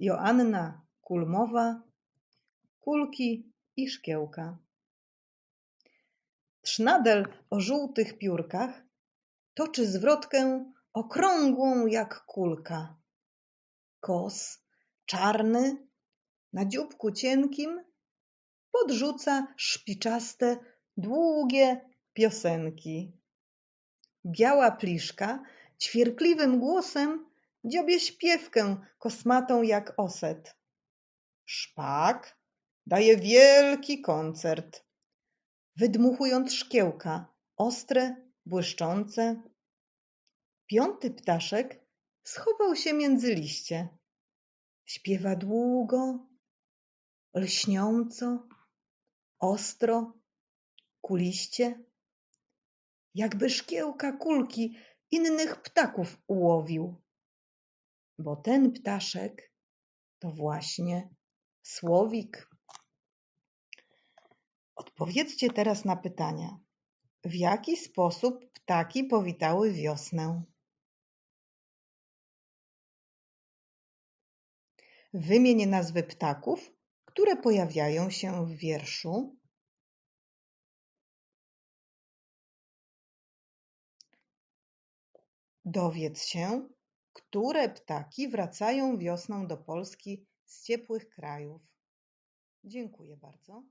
Joanna Kulmowa Kulki i szkiełka Trznadel o żółtych piórkach toczy zwrotkę okrągłą jak kulka. Kos czarny na dzióbku cienkim podrzuca szpiczaste, długie piosenki. Biała pliszka ćwierkliwym głosem dziobie śpiewkę kosmatą jak oset. Szpak daje wielki koncert, wydmuchując szkiełka, ostre, błyszczące. Piąty ptaszek schował się między liście. Śpiewa długo, lśniąco, ostro, kuliście, jakby szkiełka kulki innych ptaków ułowił. Bo ten ptaszek to właśnie słowik. Odpowiedzcie teraz na pytania. W jaki sposób ptaki powitały wiosnę? Wymień nazwy ptaków, które pojawiają się w wierszu. Dowiedz się, które ptaki wracają wiosną do Polski z ciepłych krajów. Dziękuję bardzo.